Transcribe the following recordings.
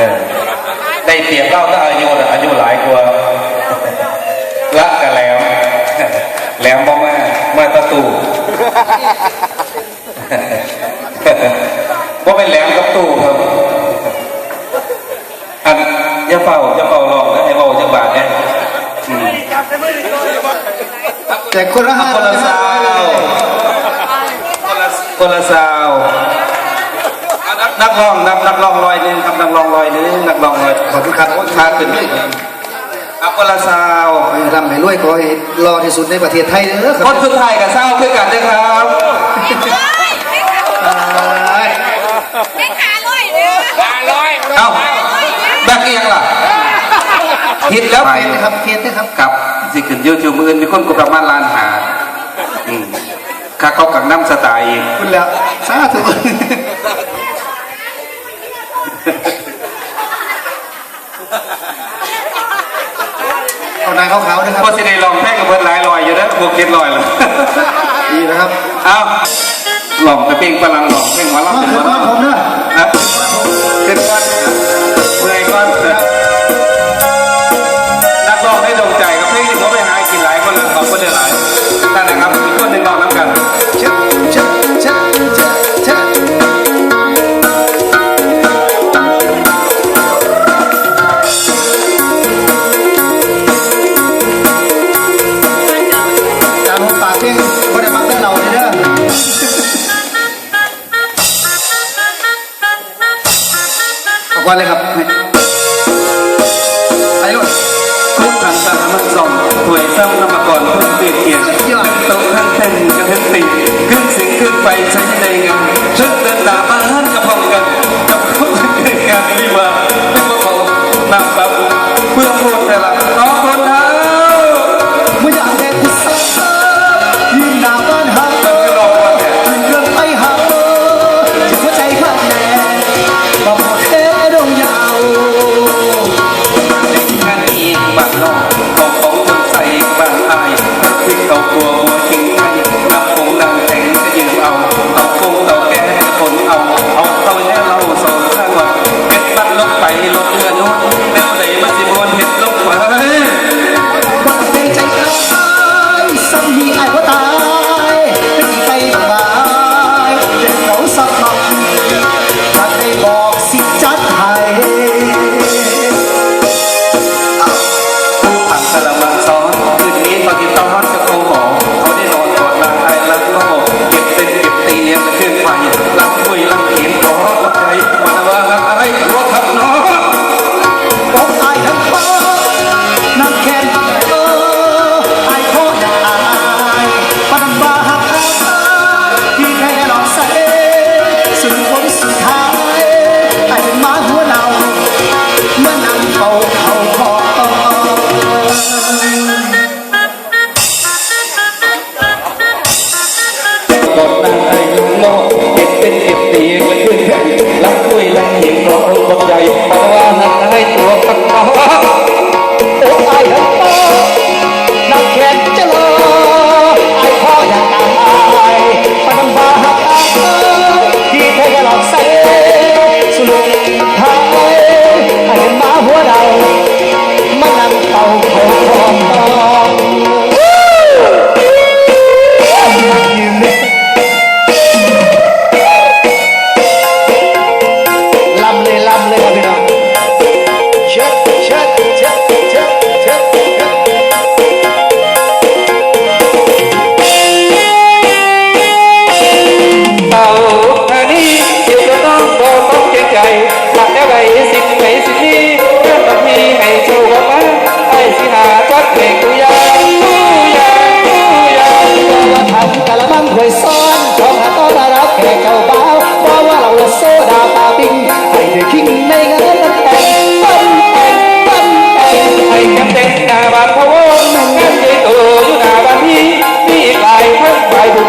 ออได้เปรียบเล่าถ้าอายุน่ะอายุหลายกว่าละกับแหลมแหลมบอกว่ามาตะตูว่าเป็นแหลมกับตู้ครับอันอย่าเฝ้าอย่าเฝ้าลองนะให้เฝ้าจังบาทเนี่ยอืมแต่คนละห้าคนละซาวคนละคนละซาวอะ นักนักร้องนักนักร้องลอยหนึงครับนักร้องลอยหนึงนักร้องลอยขอบคุณครับขาขึ้นอะคนละซาวขอให้ร่ำให้รวยขอให้รอที่สุดในประเทศไทยเด้อคครันบสุดท้ายกับซาวคือกันด้วยครับไม่ขาลอยเลยเอ้าแบกเอียงล่ะผิดแล้วเคไปสนะครับเคสนะครับครับสิขึ้นยูทูบมืออื่นมีคนกดประมาณล้านหาอืมค่าเขากังน้ำสไตล์อีกคุณแล้วสาธุ เอานายขาวๆนะครับพอสิได้ลองแพ้กับเบิร์ดหลายลอยอยู่นะบวกเก็ตลอยเลยดีนะครับเอ้าหลองไปเพลงฝรั่งหลองเพลงหมอลำมาเป็นเถหมอะอมาลำผมเด้อนะ อกก่อนเลยครับไปลูกคุกขังตามันส่องถวยซ้ำนำมาก่อนเพิ่งเปลี่ยนเกียรติตกทั้งเต้นกันทั้งติขึ้นเสียงขึ้นไปใช้ในงานชุดเดินตามมานกับพองกัน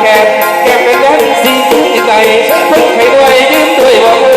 แก่แก่ไป็นยันสิ่งที่ใจฉันไข้ด้วยยืมด้วยบอก